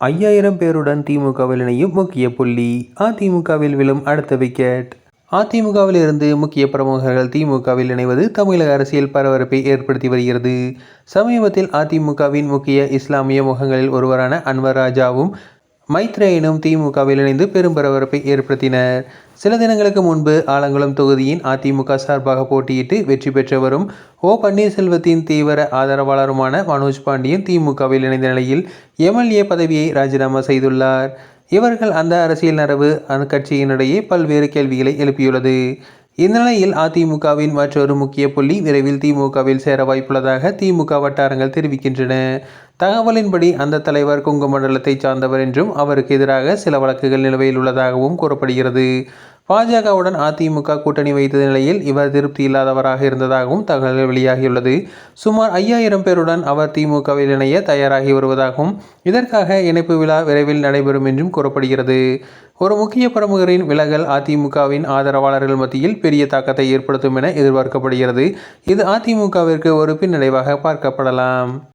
ஐயாயிரம் பேருடன் திமுகவில் இணையும் முக்கிய புள்ளி அதிமுகவில் விழும் அடுத்த விக்கெட். அதிமுகவில் இருந்து முக்கிய பிரமுகர்கள் திமுகவில் இணைவது தமிழக அரசியல் பரபரப்பை ஏற்படுத்தி வருகிறது. சமீபத்தில் அதிமுகவின் முக்கிய இஸ்லாமிய முகங்களில் ஒருவரான அன்வர் ராஜாவும் மைத்ரேயனும் திமுகவில் இணைந்து பெரும் பரபரப்பை ஏற்படுத்தினர். சில தினங்களுக்கு முன்பு ஆலங்குளம் தொகுதியின் அதிமுக சார்பாக போட்டியிட்டு வெற்றி பெற்றவரும் ஓ பன்னீர்செல்வத்தின் தீவிர ஆதரவாளருமான மனோஜ் பாண்டியன் திமுகவில் இணைந்த நிலையில் எம்எல்ஏ பதவியை ராஜினாமா செய்துள்ளார். இவர்கள் அந்த அரசியல் நரவு அந்த கட்சியினிடையே பல்வேறு கேள்விகளை எழுப்பியுள்ளது. இந்நிலையில் அதிமுகவின் மற்றொரு முக்கிய புள்ளி விரைவில் திமுகவில் சேர வாய்ப்புள்ளதாக திமுக வட்டாரங்கள் தெரிவிக்கின்றன. தகவலின்படி அந்த தலைவர் குங்கு மண்டலத்தை சார்ந்தவர் என்றும் அவருக்கு எதிராக சில வழக்குகள் நிலுவையில் உள்ளதாகவும் கூறப்படுகிறது. பாஜகவுடன் அதிமுக கூட்டணி வைத்த நிலையில் இவர் திருப்தி இல்லாதவராக இருந்ததாகவும் தகவல் வெளியாகியுள்ளது. சுமார் ஐயாயிரம் பேருடன் அவர் திமுகவில் இணைய தயாராகி வருவதாகவும் இதற்காக இணைப்பு விழா விரைவில் நடைபெறும் என்றும் கூறப்படுகிறது. ஒரு முக்கிய பிரமுகரின் விலகல் அதிமுகவின் ஆதரவாளர்கள் மத்தியில் பெரிய தாக்கத்தை ஏற்படுத்தும் என எதிர்பார்க்கப்படுகிறது. இது அதிமுகவிற்கு ஒரு பின்னடைவாக பார்க்கப்படலாம்.